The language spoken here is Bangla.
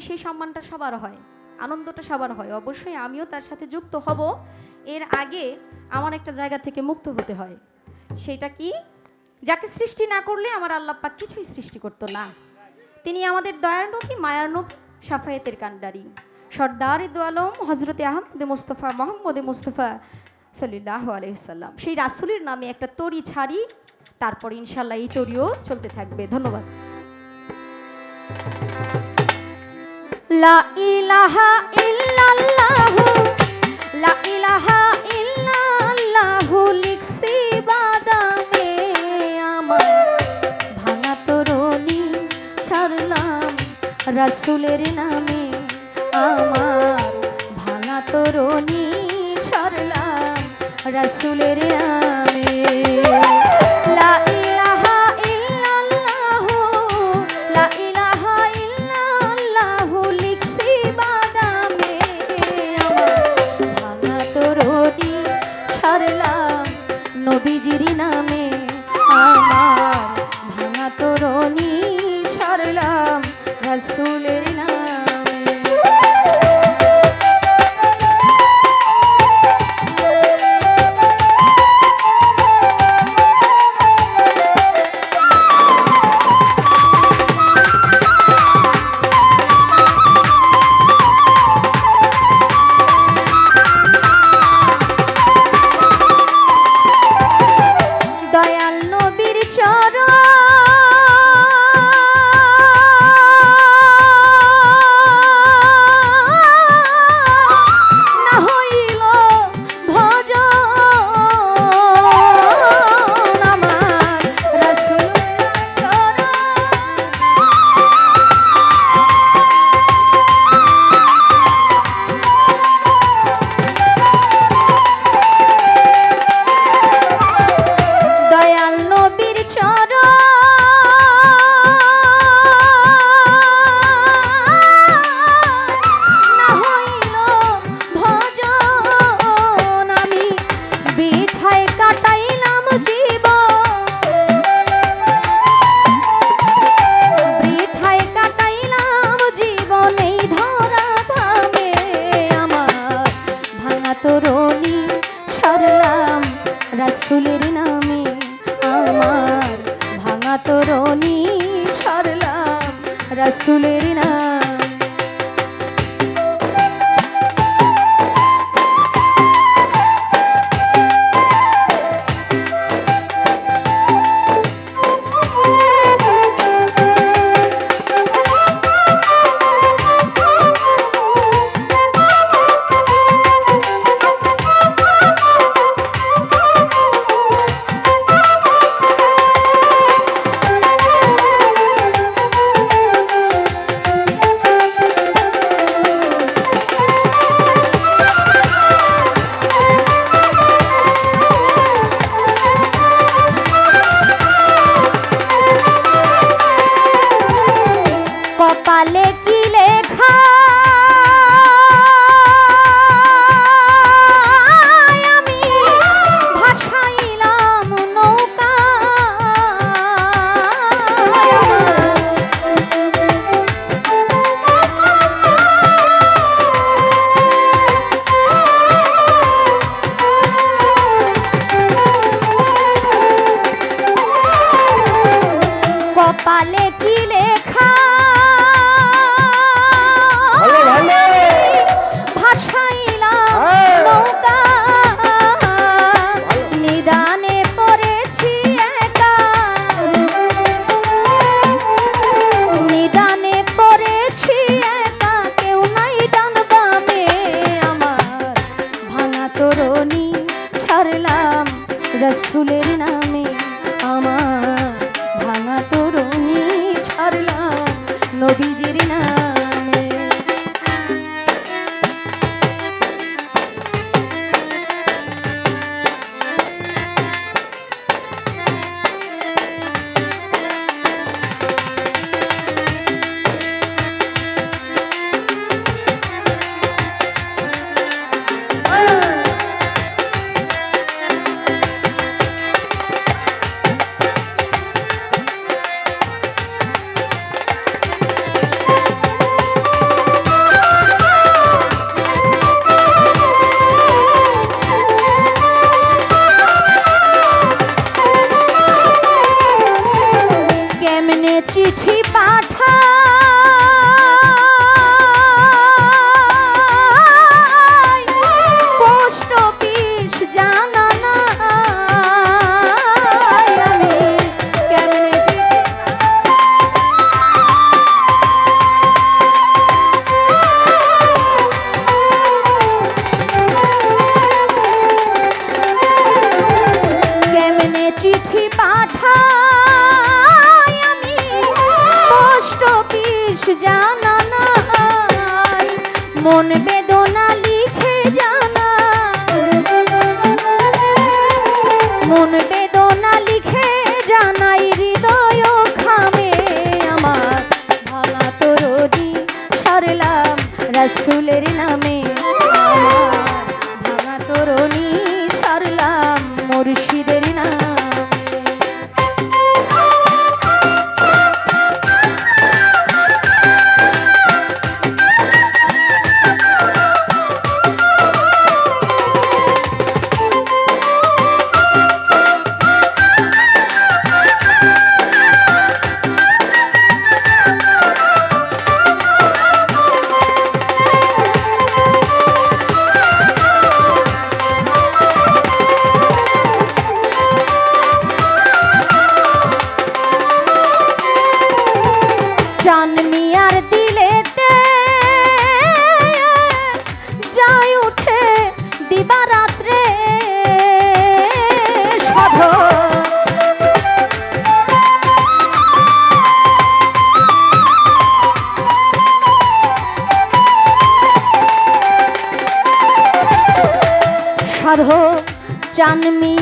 সেই সম্মানটা সবার হয়, আনন্দটা সবার হয়। অবশ্যই আমিও তার সাথে যুক্ত হব। এর আগে আমার একটা জায়গা থেকে মুক্ত হতে হয়। সেটা কি? যাকে সৃষ্টি না করলে আমার আল্লাহ পাক কিছুই সৃষ্টি করতো না। তিনি আমাদের দয়ার নবী, মায়ার নবী সাফায়েতের কান্ডারি সর্দার ইদু আলম হজরতে আহমদ মুস্তফা, মোহাম্মদ মুস্তফা সাল্লাহ আলহিসাল্লাম সেই রাসুলের নামে একটা তরি ছাড়ি, তারপর ইনশাল্লাহ এই তরিও চলতে থাকবে। ধন্যবাদ। লা ইলাহা ইল্লাল্লাহু, লা ইলাহা ইল্লাল্লাহু লিখছি বাদামে আমার। ভাঙা তরণি ছাড়লাম রাসূলের নামে আমার। ভাঙা তরণি ছাড়লাম রাসূলের নামে। গেলাম রসুলের নামে আমার ভাঙা তরুণী ছাড়লাম নবীজির নাম চিঠি পাঠাই আমি। পোস্ট অফিস জানানাই। মন বেদনা লিখে জানা মন বেদনা লিখে জানাই, হৃদয় খামে আমার। ভাঙা তো রোজি ছাড়লাম, রাসুলের জানমি